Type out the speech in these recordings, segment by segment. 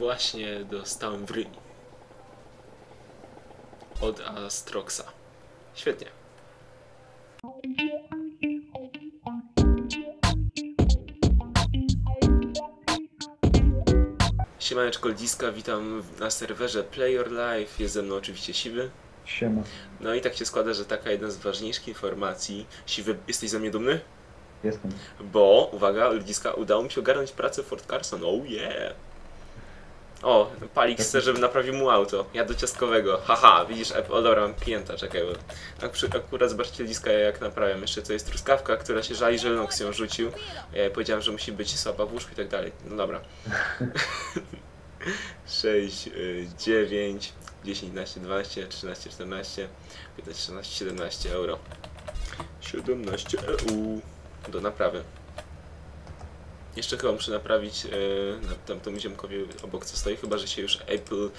właśnie dostałem w ryj. Od Astroxa. Świetnie. Siemaneczko Liska, witam na serwerze Play Your Life. Jest ze mną oczywiście Siwy. Siema. No i tak się składa, że taka jedna z ważniejszych informacji. Siwy, jesteś ze mnie dumny? Jestem. Bo, uwaga, Ludziska, udało mi się ogarnąć pracę w Fort Carson. Oh yeah! O, Palik chce, żebym naprawił mu auto. Ja do ciastkowego. Haha, widzisz, o dobra, mam klienta, czekaj, bo akurat zobaczcie Ludziska, jak naprawiam. Jeszcze to jest truskawka, która się żali, że Lennox ją rzucił. Ja powiedziałem, że musi być słaba w łóżku i tak dalej. No dobra. 6, 9, 10, 11, 12, 13, 14, 15, 16, 17 euro. 17 EU do naprawy. Jeszcze chyba muszę naprawić yy, na tamtemu ziomkowi obok co stoi, chyba że się już Apple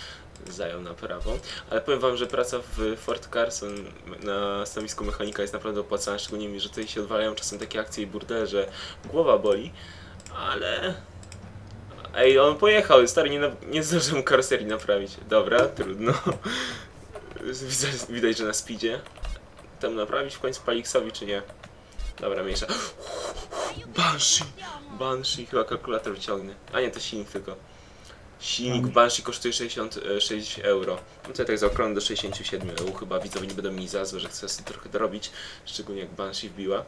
zajął naprawą. Ale powiem wam, że praca w Fort Carson na stanowisku mechanika jest naprawdę opłacalna, szczególnie że tutaj się odwalają czasem takie akcje i burdele, że głowa boli, ale... Ej, on pojechał, stary, nie, nie zdążył mu karoserii naprawić. Dobra, trudno. Widać, widać że na speedzie. Tam naprawić w końcu Paliksowi, czy nie? Dobra, mniejsza. Banshee! Banshee, chyba kalkulator wyciągnę. A nie, to silnik tylko. Silnik Banshee kosztuje 66 euro. No to ja tak zaokrąglam do 67 euro. Chyba widzowie nie będą mi za złe, że chcę sobie trochę dorobić. Szczególnie jak Banshee wbiła.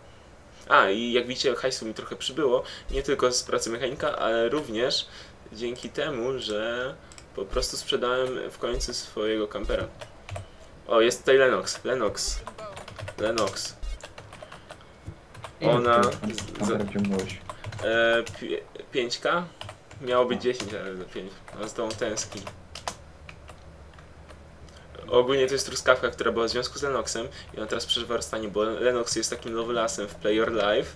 A, i jak widzicie, hajsu mi trochę przybyło. Nie tylko z pracy mechanika, ale również dzięki temu, że po prostu sprzedałem w końcu swojego kampera. O, jest tutaj Lennox. Lennox. Lennox. Ona z- ciągnąłeś. E, pi- 5K? Miało być 10, ale za 5. A z tą tęskni. Ogólnie to jest truskawka, która była w związku z Lenoxem i ona teraz przeżywa rozstanie, bo Lenox jest takim nowylasem w Play Your Life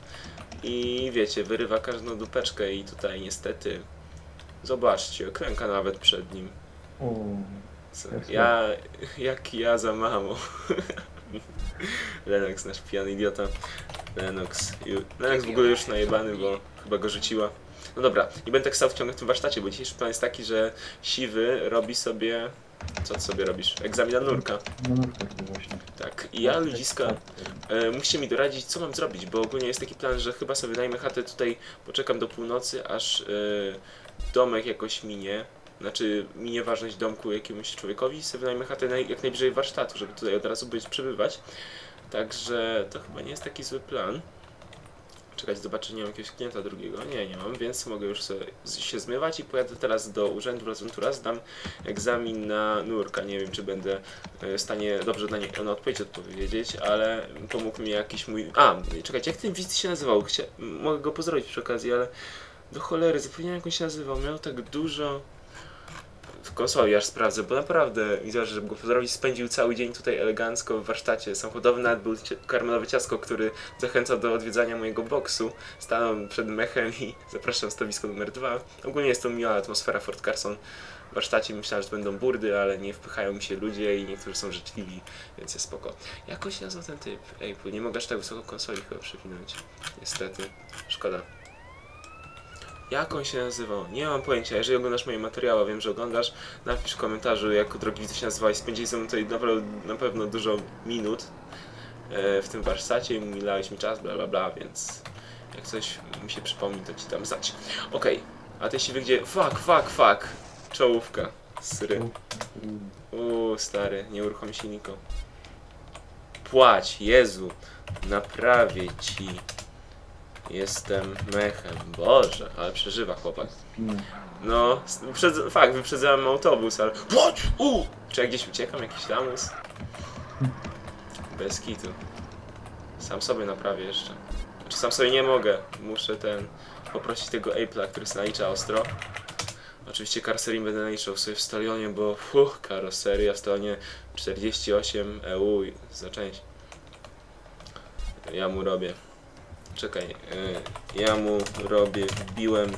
i wiecie, wyrywa każdą dupeczkę i tutaj niestety zobaczcie, klęka nawet przed nim. Co? Ja, jak ja za mamą. Lennox, nasz pijany idiota. Lennox. Lennox w ogóle już najebany, bo chyba go rzuciła. No dobra, nie będę tak stał w tym warsztacie, bo dzisiejszy plan jest taki, że siwy robi sobie... Co ty sobie robisz? Egzamin na nurka. no tak właśnie. Tak. I ja, ludziska, e, musicie mi doradzić, co mam zrobić, bo ogólnie jest taki plan, że chyba sobie najmę chatę tutaj, poczekam do północy, aż e, domek jakoś minie. Znaczy, minie ważność domku jakiemuś człowiekowi i sobie wynajmę chatę naj, jak najbliżej warsztatu, żeby tutaj od razu być, przebywać. Także to chyba nie jest taki zły plan. Czekać, zobaczę, nie mam jakiegoś klienta drugiego. Nie, nie mam, więc mogę już się zmywać i pojadę teraz do urzędu Razventura, zdam egzamin na nurka. Nie wiem, czy będę e, w stanie dobrze na, nie, na odpowiedź odpowiedzieć, ale pomógł mi jakiś mój... A, czekajcie, jak ten widz się nazywał? Chcia... Mogę go pozdrowić przy okazji, ale do cholery, zapomniałem jak on się nazywał. Miał tak dużo... W konsoli aż sprawdzę, bo naprawdę widzę, że żeby go pozdrowić, spędził cały dzień tutaj elegancko w warsztacie samochodowym, nawet był karmelowe ciasko, który zachęcał do odwiedzania mojego boksu. Stanął przed mechem i zapraszam stowisko numer dwa. Ogólnie jest to miła atmosfera Fort Carson. W warsztacie myślałem, że będą burdy, ale nie wpychają mi się ludzie i niektórzy są życzliwi, więc jest spoko. Jakoś się ten typ? Ej, nie mogę aż tak wysoko konsoli chyba przewinąć. Niestety. Szkoda. Jak on się nazywał? Nie mam pojęcia. Jeżeli oglądasz moje materiały, wiem, że oglądasz, napisz w komentarzu, jak drogi widz się nazywałeś. Spędzili ze mną tutaj naprawdę, na pewno dużo minut e, w tym warsztacie i milałeś mi czas, bla bla bla, więc jak coś mi się przypomni, to ci dam znać. Okej, a ty siwy gdzie? Fuck, fuck, fuck. Czołówka. Syry. Uuu, stary, nie uruchom silnika. Płać, Jezu, naprawię ci. Jestem mechem. Boże, ale przeżywa chłopak. No, przed, fakt, wyprzedzałem autobus, ale... Płać! U! Czy ja gdzieś uciekam? Jakiś lamus? Bez kitu. Sam sobie naprawię jeszcze. Znaczy sam sobie nie mogę. Muszę ten... Poprosić tego Apple'a, który sobie nalicza ostro. Oczywiście karoserii będę naliczał sobie w stalionie, bo fuh, karoseria w stalonie 48 EU za część. Ja mu robię. Czekaj, y, ja mu robię, wbiłem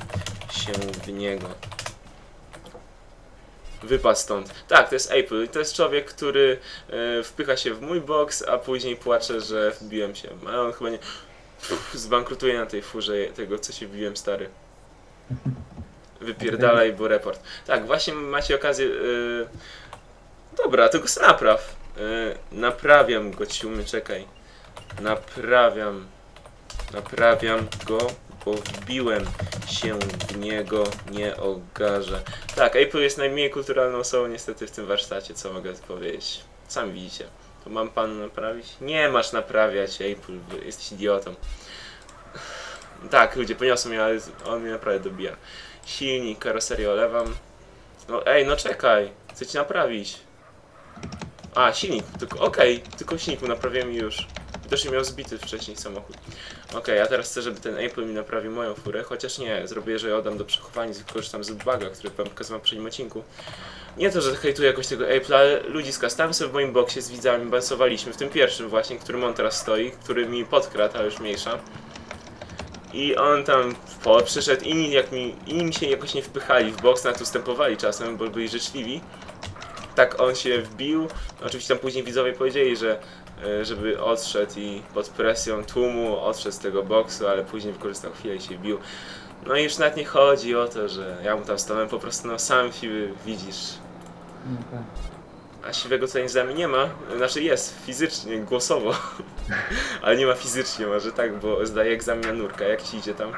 się w niego. Wypadł stąd. Tak, to jest Apple. To jest człowiek, który e, wpycha się w mój box, a później płacze, że wbiłem się. Ale on chyba nie. Zbankrutuje na tej furze tego, co się wbiłem, stary. Wypierdalaj, bo report. Tak, właśnie macie okazję... Yy... Dobra, tylko napraw. Naprawiam go, ciumy, czekaj. Naprawiam. Naprawiam go, bo wbiłem się w niego, nie ogarzę. Tak, Apple jest najmniej kulturalną osobą niestety w tym warsztacie, co mogę powiedzieć. Sami widzicie. To mam panu naprawić? Nie masz naprawiać, Apple, jesteś idiotą. Tak, ludzie, poniosą mnie, ale on mnie naprawdę dobija. Silnik, karoserię olewam. No ej, no czekaj, chcę ci naprawić. A, silnik, tylko, okej, tylko silnik mu naprawiłem już. Widocznie miał zbity wcześniej samochód. Okej, a teraz chcę, żeby ten Apple mi naprawił moją furę, chociaż nie, zrobię, że oddam do przechowania, wykorzystam z buga, który wam pokazywałem w poprzednim odcinku. Nie to, że hejtuję jakoś tego Apple, ale ludziska, stałem sobie w moim boksie z widzami, bansowaliśmy, w tym pierwszym właśnie, którym on teraz stoi, który mi podkradł, ale już mniejsza. I on tam po, przyszedł, inni, jak mi, inni mi się jakoś nie wpychali w boks, nawet ustępowali czasem, bo byli życzliwi. Tak on się wbił. Oczywiście tam później widzowie powiedzieli, że żeby odszedł i pod presją tłumu odszedł z tego boksu, ale później wykorzystał chwilę i się wbił. No i już nawet nie chodzi o to, że ja mu tam stałem po prostu no sam siły widzisz. No. A siwego tutaj z nami nie ma, znaczy jest fizycznie, głosowo, ale nie ma fizycznie może tak, bo zdaje egzamin na nurka, jak ci idzie tam?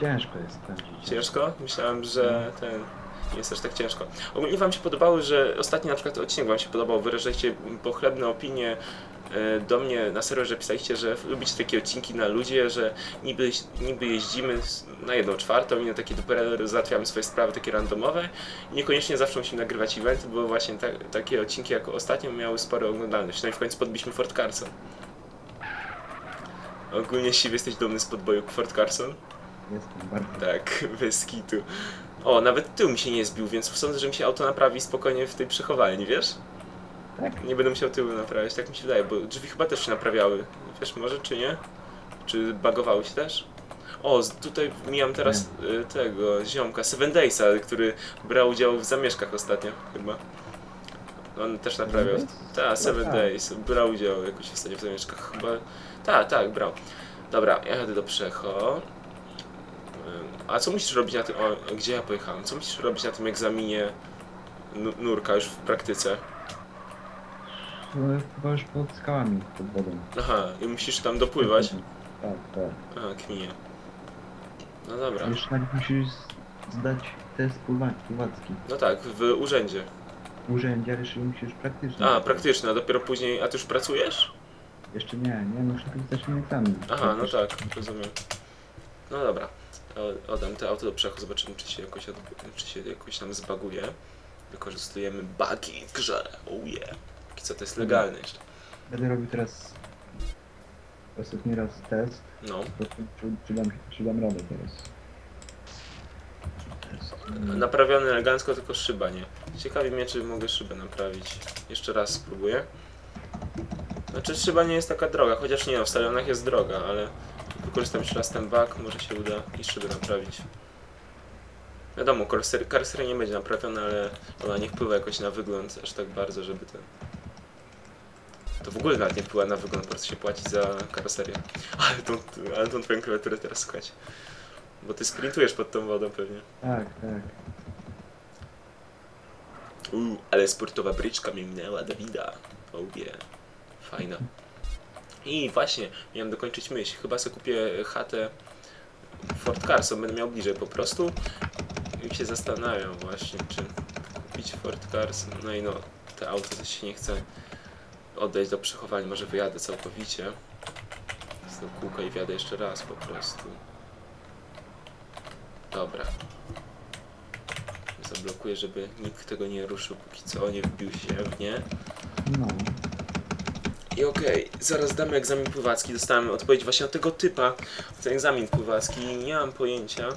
Ciężko jest sprawdzić. Ciężko? Myślałem, że ten nie jest aż tak ciężko. Ogólnie wam się podobało, że ostatni na przykład odcinek wam się podobał, wyrażaliście pochlebne opinie e, do mnie na serwerze pisaliście, że lubicie takie odcinki na ludzie, że niby, niby jeździmy na jedną czwartą i na takie dupery załatwiamy swoje sprawy takie randomowe i niekoniecznie zawsze musimy nagrywać eventy, bo właśnie ta, takie odcinki jak ostatnio miały sporo oglądalność. No i w końcu podbiliśmy Fort Carson. Ogólnie siwy jesteś dumny z podboju Fort Carson? Jestem bardzo. Tak, bez kitu. O, nawet tył mi się nie zbił, więc sądzę, że mi się auto naprawi spokojnie w tej przechowalni, wiesz? Tak? Nie będę musiał tyłu naprawiać, tak mi się wydaje, bo drzwi chyba też się naprawiały. Wiesz, może czy nie? Czy bagowały się też? O, tutaj mijam teraz y, tego ziomka, Seven Daysa, który brał udział w zamieszkach ostatnio, chyba. On też naprawiał. Days? Tak, Seven tak. Days. Brał udział jakoś ostatnio w zamieszkach, chyba. Tak, tak, brał. Dobra, ja jadę do Przecho. A co musisz robić na tym. O, gdzie ja pojechałem? Co musisz robić na tym egzaminie nu- nurka już w praktyce? No, Chyba już pod skałami, pod wodą. Aha, i musisz tam dopływać. Tak, tak. A, kminie. No dobra. Jeszcze najpierw musisz zdać test pływa- pływacki. No tak, w urzędzie. W urzędzie, ale jeszcze musisz praktycznie. A, praktyczne, a dopiero później. A ty już pracujesz? Jeszcze nie, nie, muszę zdać ten egzamin. Aha, no tak, rozumiem. No dobra. Oddam to auto do przechu, zobaczymy czy się jakoś, czy się jakoś nam zbaguje. Wykorzystujemy bugi w grze. Oh yeah. Póki co to jest legalne jeszcze. Będę robił teraz ostatni raz test. No. Czy, czy, dam, czy dam radę teraz? Naprawiony elegancko, tylko szyba nie. Ciekawi mnie, czy mogę szybę naprawić. Jeszcze raz spróbuję. Znaczy szyba nie jest taka droga, chociaż nie no, w salonach jest droga, ale wykorzystam jeszcze raz ten bug, może się uda i szybę naprawić. Wiadomo, karoseria nie będzie naprawiona, ale ona nie wpływa jakoś na wygląd aż tak bardzo, żeby ten... To w ogóle nawet nie wpływa na wygląd, po prostu się płaci za karoserię. Ale tą, ale tą twoją klawiaturę teraz słuchać. Bo ty sprintujesz pod tą wodą pewnie. Tak, tak. Uuu, ale sportowa bryczka mnie minęła, Dawida. Oh yeah. Fajna. I właśnie, miałem dokończyć myśl. Chyba sobie kupię chatę w Fort Carson, będę miał bliżej po prostu. I się zastanawiam właśnie, czy kupić Fort Carson. No i no, te auto też się nie chce oddać do przechowania, może wyjadę całkowicie. Z tego kółka i wjadę jeszcze raz po prostu. Dobra. Zablokuję, żeby nikt tego nie ruszył póki co, nie wbił się w nie. No. I okej, zaraz damy egzamin pływacki. Dostałem odpowiedź właśnie od tego typa. Ten egzamin pływacki, nie mam pojęcia.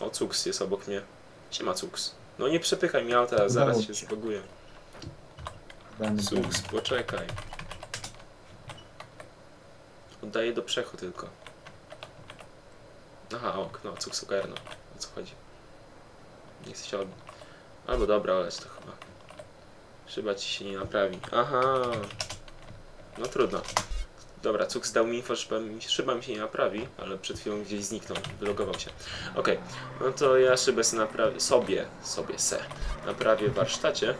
O, Cuks jest obok mnie. Siema, Cuks. No nie przepychaj mi auta, zaraz Udało się się. zbaguję. Cuks, poczekaj. Oddaję do przechu tylko. Aha, ok, no, Cuks ogarnął. O co chodzi? Nie chcę się od... Albo dobra, oleć to chyba. Szyba ci się nie naprawi. Aha. No trudno. Dobra, dał mi info, że szyba mi, szyba mi się nie naprawi, ale przed chwilą gdzieś zniknął, wylogował się. Okej, no to ja szybę sobie naprawię, sobie, sobie se, naprawię w warsztacie.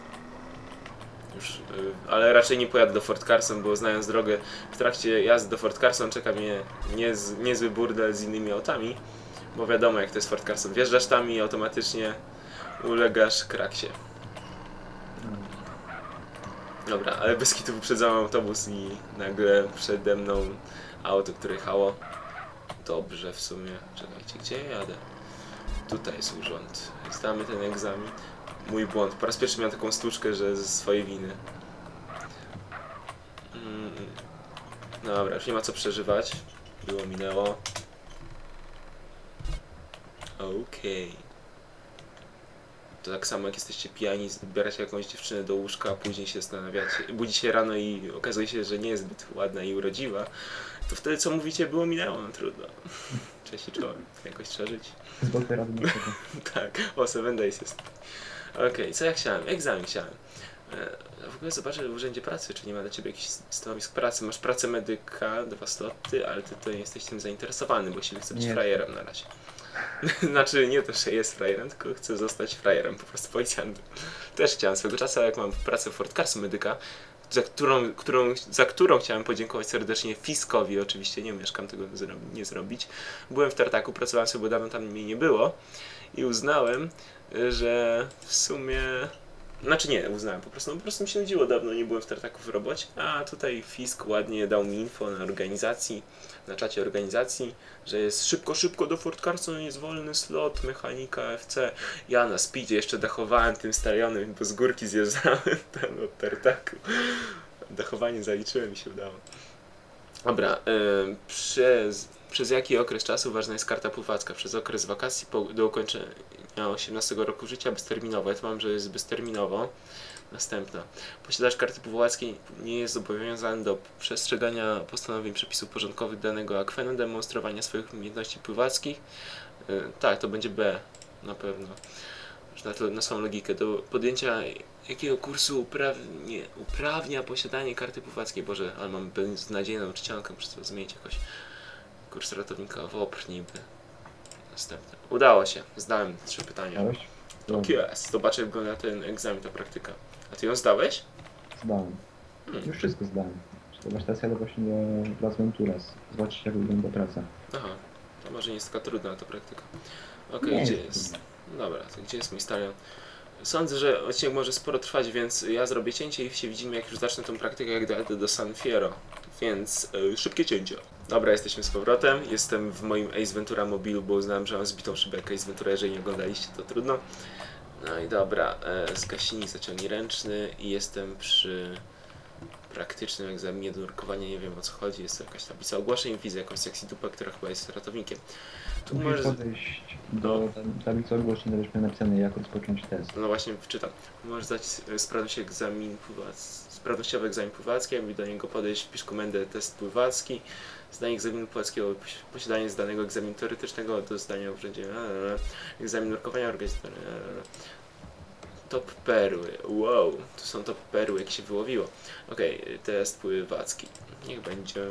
Już, y, ale raczej nie pojadę do Fort Carson, bo znając drogę, w trakcie jazdy do Fort Carson czeka mnie niez, niezły burdel z innymi autami, bo wiadomo jak to jest Fort Carson. Wjeżdżasz tam i automatycznie ulegasz kraksie. Dobra, ale bez kitu wyprzedzałem autobus i nagle przede mną auto, które jechało. Dobrze w sumie. Czekajcie, gdzie ja jadę? Tutaj jest urząd. Zdamy ten egzamin. Mój błąd. Po raz pierwszy miałem taką stłuczkę, że ze swojej winy. Mm. Dobra, już nie ma co przeżywać. Było, minęło. Okej. To tak samo jak jesteście pijani, zbieracie jakąś dziewczynę do łóżka, a później się zastanawiacie, budzi się rano i okazuje się, że nie jest zbyt ładna i urodziwa, to wtedy co mówicie było minęło, no trudno. Cześć i czołem, jakoś trzeba żyć. Z tego. Tak, o, Seven Days jest. Okej, co ja chciałem? Egzamin chciałem. E, w ogóle zobaczę w urzędzie pracy, czy nie ma dla ciebie jakichś stanowisk pracy. Masz pracę medyka, dwa sloty, ale ty to nie jesteś tym zainteresowany, bo siebie chce być Nie. frajerem na razie. znaczy, nie to, że jest frajerem, tylko chcę zostać frajerem, po prostu policjantem. Też chciałem swego czasu, jak mam pracę w Fort Carson medyka, za którą, którą, za którą chciałem podziękować serdecznie Fiskowi, oczywiście nie mieszkam tego nie zrobić. Byłem w Tartaku, pracowałem sobie, bo dawno tam mnie nie było i uznałem, że w sumie... Znaczy nie, uznałem po prostu, no po prostu mi się nudziło dawno, nie byłem w Tartaku w robocie, a tutaj Fisk ładnie dał mi info na organizacji, na czacie organizacji, że jest szybko, szybko do Fort Carson, jest wolny slot, mechanika FC. Ja na speedzie jeszcze dachowałem tym stadionem, bo z górki zjeżdżałem tam od Tartaku. Dachowanie zaliczyłem i się udało. Dobra, ym, przez, przez jaki okres czasu ważna jest karta pływacka? Przez okres wakacji po, do ukończenia 18 roku życia bezterminowo. Ja tu mam, że jest bezterminowo. Następna. Posiadacz karty pływackiej nie jest zobowiązany do przestrzegania postanowień przepisów porządkowych danego akwenu, demonstrowania swoich umiejętności pływackich. Yy, tak, to będzie B, na pewno. Na, to, na swoją logikę. Do podjęcia jakiego kursu uprawnie, uprawnia posiadanie karty pływackiej? Boże, ale mam beznadziejną nauczycielkę, muszę to zmienić jakoś. Kurs ratownika WOPR niby. Następny. Udało się, zdałem trzy pytania. Tak jest. Zobaczę jak wygląda ten egzamin, ta praktyka. A ty ją zdałeś? Zdałem. Hmm. Już wszystko zdałem. Zobacz, teraz jadę właśnie do Las Venturas. Zobaczyć jak wygląda praca. Aha, to może nie jest taka trudna ta praktyka. Okej, Nie gdzie jest trudna. Dobra, to gdzie jest mój stadion? Sądzę, że odcinek może sporo trwać, więc ja zrobię cięcie i się widzimy, jak już zacznę tą praktykę, jak dojadę do San Fierro. Więc y, szybkie cięcie. Dobra, jesteśmy z powrotem. Jestem w moim Ace Ventura mobilu, bo uznałem, że mam zbitą szybę jak Ace Ventura. Jeżeli nie oglądaliście, to trudno. No i dobra, e, zgasili zaciągnie ręczny i jestem przy praktycznym egzaminie do nurkowania. Nie wiem o co chodzi, jest to jakaś tablica ogłoszeń. Widzę jakąś sexy dupę, która chyba jest ratownikiem. Tu Musisz możesz... podejść do tab- tablicy ogłoszeń, będziesz miał napisane jak rozpocząć test. No właśnie, wczytam. Możesz zdać e, sprawność egzamin pływac... sprawnościowy egzamin pływacki, jakby do niego podejść, wpisz komendę test pływacki, zdanie egzaminu posi- posiadanie zdanego egzaminu teoretycznego do zdania urzędzie, egzamin nurkowania organizatora, eee. Top perły, wow, to są top perły, jak się wyłowiło. Okej, test pływacki, niech będzie,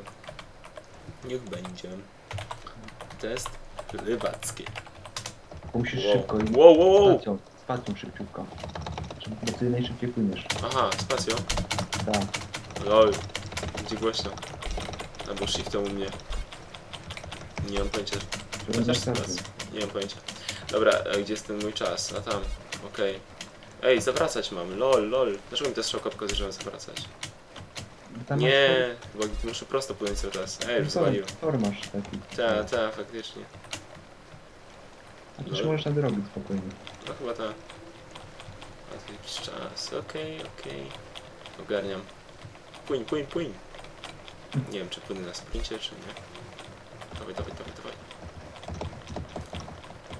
niech będzie, test pływacki. Musisz Wow, szybko i wow, wow, wow. spacją, spacją szybciutko. Bo ty najszybciej płyniesz. aha, spacją. Tak. Lol, będzie głośno. Albo shiftem u mnie. Nie mam pojęcia. Chociaż teraz. Nie mam pojęcia. Dobra, gdzie jest ten mój czas? A tam, okej. Ej, zawracać mam, lol, lol. Dlaczego mi to że mam zawracać? Tam Nie, bo muszę prosto płynąć cały czas. Ej, już masz zwaliłem. tor masz taki. Ta, ta, faktycznie. A też możesz nadrobić spokojnie. No chyba ta. A to jakiś czas. Okej, okej. Ogarniam. Płyń, płyń, płyń. Nie wiem, czy płynę na sprincie, czy nie. Dawaj, dawaj, dawaj, dawaj.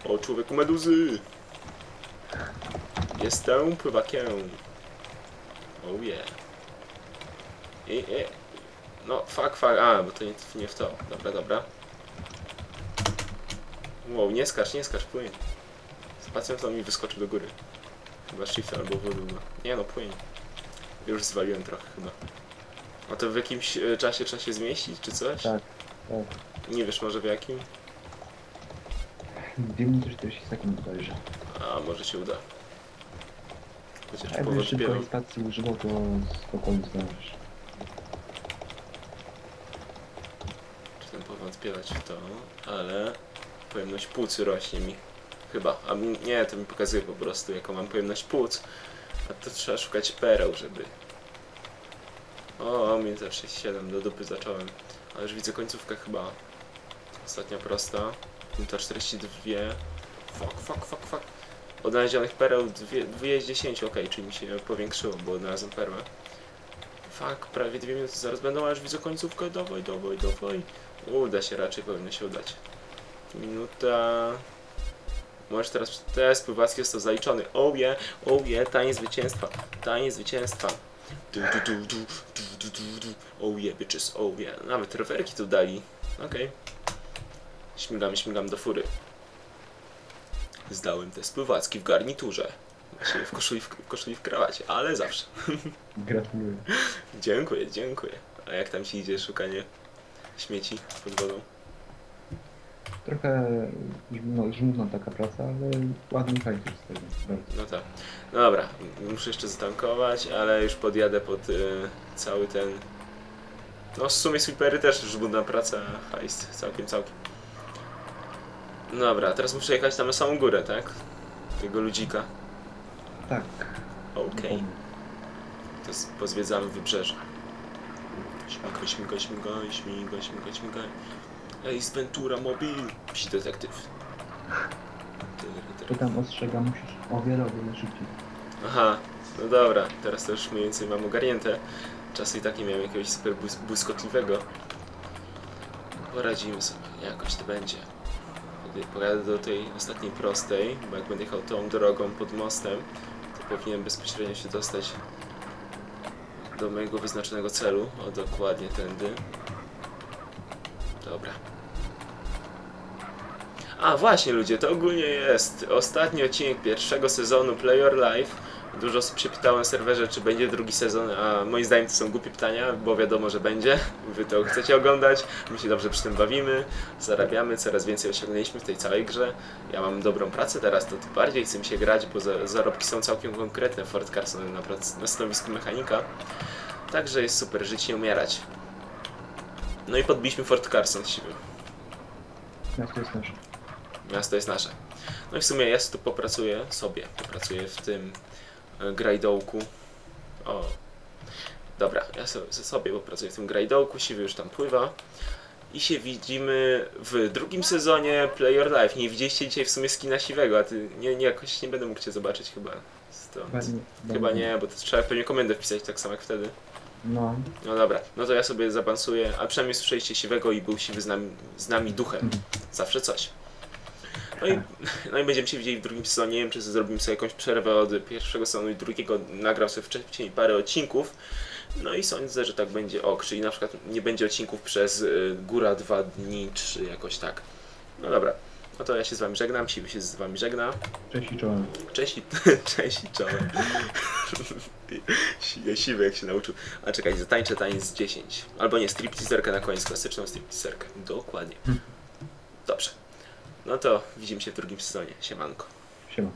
O, człowieku meduzy! Jestem pływakiem. Oh yeah. I, i. No, fuck, fuck. A, bo to nie, nie w to. Dobra, dobra. Wow, nie skacz, nie skacz, płyń. Spacją to mi wyskoczył do góry. Chyba shift albo w dół. Nie no, płyń. Już zwaliłem trochę chyba. A to w jakimś e, czasie trzeba się zmieścić, czy coś? Tak, tak. Nie wiesz może w jakim? 2 minuty 40 sekund bodajże. A może się uda. Chociaż A jakbyś szybko powątpiewam. stacji używał, to spokojnie zdążysz. Czy tam powątpiewać w to, ale pojemność płuc rośnie mi. Chyba. A mi, nie, to mi pokazuje po prostu jaką mam pojemność płuc. A to trzeba szukać pereł, żeby... O, minuta 67, do dupy zacząłem. Ale już widzę końcówkę chyba. Ostatnia prosta. Minuta 42. Fuck, fuck, fuck, fuck. Odnalezionych pereł 2 z 10, ok, czyli mi się powiększyło, bo odnalazłem perłę. Fuck, prawie 2 minuty, zaraz będą, a już widzę końcówkę, dawaj, dawaj, dawaj. Uda się, raczej powinno się udać. Minuta... Możesz teraz... Teraz pływacki jest to zaliczony. Oh yeah, oh yeah, tanie zwycięstwa, tanie zwycięstwa. Du, du, du, du, du, du, du, du. Oh yeah, bitches, oh yeah. Nawet rowerki tu dali. Okej. Śmigamy, śmigamy do fury. Zdałem te spływacki w garniturze. Właściwie w koszuli w, w koszuli w krawacie, ale zawsze. Gratuluję. Dziękuję, dziękuję. A jak tam ci idzie szukanie śmieci pod wodą? Trochę no, żmudna taka praca, ale ładny fajnie z tego. No tak. No dobra, muszę jeszcze zatankować, ale już podjadę pod y, cały ten... No w sumie sweepery też już żmudna praca, hajs, całkiem, całkiem. Dobra, teraz muszę jechać tam na samą górę, tak? Tego ludzika. Tak. Okej. To z- pozwiedzamy wybrzeże. Śmigaj, śmigaj, śmigaj, śmigaj, śmigaj, śmigaj. Z Ventura Mobil! Psi detektyw. To tam ostrzega, musisz o wiele, o wiele szybciej. Aha, no dobra, teraz to już mniej więcej mam ogarnięte. Czasy i tak nie miałem jakiegoś super błys błyskotliwego. Poradzimy sobie, jakoś to będzie. Pojadę do tej ostatniej prostej, bo jak będę jechał tą drogą pod mostem, to powinienem bezpośrednio się dostać do mojego wyznaczonego celu. O, dokładnie tędy. Dobra. A właśnie ludzie, to ogólnie jest ostatni odcinek pierwszego sezonu Play Your Life. Dużo się pytało na serwerze, czy będzie drugi sezon, a moim zdaniem to są głupie pytania, bo wiadomo, że będzie. Wy to chcecie oglądać, my się dobrze przy tym bawimy, zarabiamy, coraz więcej osiągnęliśmy w tej całej grze. Ja mam dobrą pracę teraz, to tym bardziej chce mi się grać, bo za, zarobki są całkiem konkretne w Fort Carson na, na stanowisku mechanika. Także jest super, żyć nie umierać. No i podbiliśmy Fort Carson siły. Jest nasze. Miasto jest nasze. No i w sumie ja tu popracuję sobie, popracuję w tym e, grajdołku. O. Dobra, ja so, sobie popracuję w tym grajdołku, siwy już tam pływa. I się widzimy w drugim sezonie Play Your Life. Nie widzieliście dzisiaj w sumie skina siwego, a ty nie, nie jakoś nie będę mógł cię zobaczyć chyba. Stąd. Chyba nie. Bo to trzeba pewnie komendę wpisać tak samo jak wtedy. No, No dobra, no to ja sobie zabansuję, a przynajmniej słyszeliście siwego i był siwy z nami, z nami duchem. Zawsze coś. No i, no i będziemy się widzieli w drugim sezonie. Nie wiem, czy zrobimy sobie jakąś przerwę od pierwszego sezonu i drugiego. Nagram sobie wcześniej parę odcinków. No i sądzę, że tak będzie ok. Czyli na przykład nie będzie odcinków przez y, góra dwa dni, czy jakoś tak. No dobra. No to ja się z wami żegnam, siwy się z wami żegna. cześć i czołem. Cześć i, cześć i czołem. Si- Siwy jak się nauczył. A czekaj, zatańczę taniec 10. Albo nie, stripteaserkę na koniec, klasyczną stripteaserkę. Dokładnie. Dobrze. No to widzimy się w drugim sezonie. Siemanko. Siema.